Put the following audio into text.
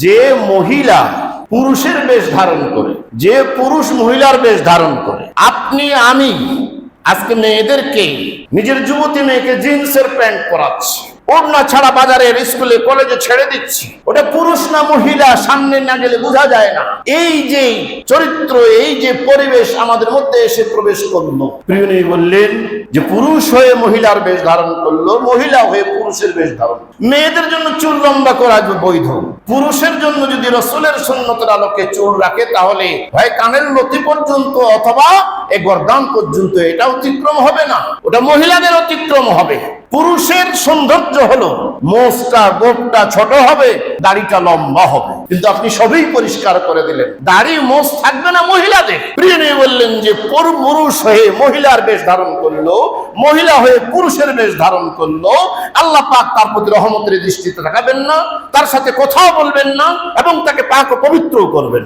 যে মহিলা পুরুষের বেশ ধারণ করে, যে পুরুষ মহিলার বেশ ধারণ করে, আপনি, আমি, আজকে মেয়েদেরকে, নিজের যুবতী মেয়েকে জিন্সের প্যান্ট পরাচ্ছি। ওড়না ছাড়া বাজারের স্কুলে, কলেজে ছেড়ে দিচ্ছি। ওটা পুরুষ না মহিলা সামনে না গেলে বোঝা যায় না। এই যে চরিত্র, এই যে পরিবেশ আমাদের মধ্যে এসে প্রবেশ করল। প্রিয় নবী বললেন যে, পুরুষ হয়ে মহিলার বেশ ধারণ করল, মহিলা হয়ে পুরুষের বেশ ধারণ মেয়েদের জন্য চুল লম্বা করা বৈধ। পুরুষের জন্য যদি রসুলের সুন্নতের আলোকে চুল রাখে, তাহলে হয় কানের লতি পর্যন্ত অথবা এ গর্দান পর্যন্ত এটা অতিক্রম হবে না। ওটা মহিলাদের অতিক্রম হবে। পুরুষের সৌন্দর্য হলো মোষটা গোপটা ছোট হবে, দাড়িটা লম্বা হবে। কিন্তু আপনি সবই পরিষ্কার করে দিলেন। দাড়ি মোষ থাকবে না মহিলাদের। প্রিয় বললেন যে পুরু- পুরুষ হয়ে মহিলার বেশ ধারণ করল, মহিলা হয়ে পুরুষের বেশ ধারণ করল। আল্লাহ পাক তার প্রতি রহমতের দৃষ্টিতে তাকাবেন না, তার সাথে কথাও বলবেন না, এবং তাকে পাক ও পবিত্র করবেন।